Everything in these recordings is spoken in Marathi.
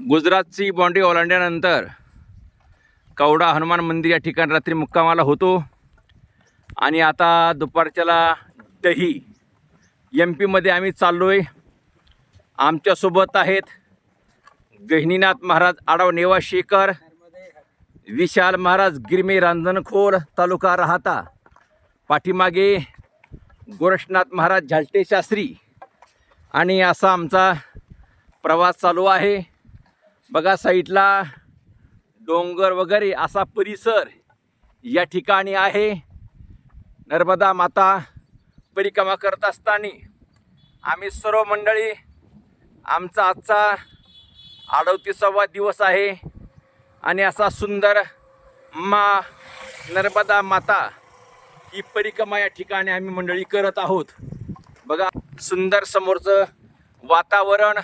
गुजरातची बाँड्री ओलांडल्यानंतर कवडा हनुमान मंदिर या ठिकाणी रात्री मुक्कामाला होतो. आणि आता दुपारच्याला दही. एम पीमध्ये आम्ही चाललो आहे आमच्यासोबत आहेत गहिनीनाथ महाराज आडव नेवाशेकर विशाल महाराज गिरमे रांजणखोर तालुका राहता. पाठीमागे गोरक्षनाथ महाराज झालटे शास्त्री. आणि असा आमचा प्रवास चालू आहे. बघा साईडला डोंगर वगैरे असा परिसर या ठिकाणी आहे. नर्मदा माता परिक्रमा करत असताना आम्ही सर्व मंडळी आमचा आजचा अडवतीसावा दिवस आहे. आणि असा सुंदर मा नर्मदा माता ही परिक्रमा या ठिकाणी आम्ही मंडळी करत आहोत. बघा सुंदर समोरचं वातावरण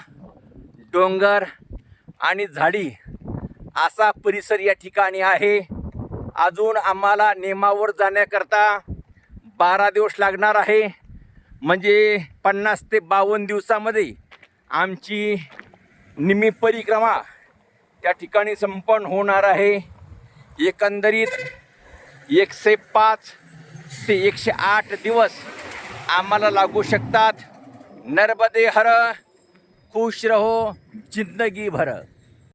डोंगर आणि झाडी असा परिसर या ठिकाणी आहे. अजून आम्हाला नेमावर जाण्याकरता बारा दिवस लागणार आहे. म्हणजे पन्नास ते बावन्न दिवसामध्ये आमची निमी परिक्रमा त्या ठिकाणी संपन्न होणार आहे. एकंदरीत एकशे पाच ते एकशे आठ दिवस आम्हाला लागू शकतात. नर्मदे हर खुश रहो जिंदगी भर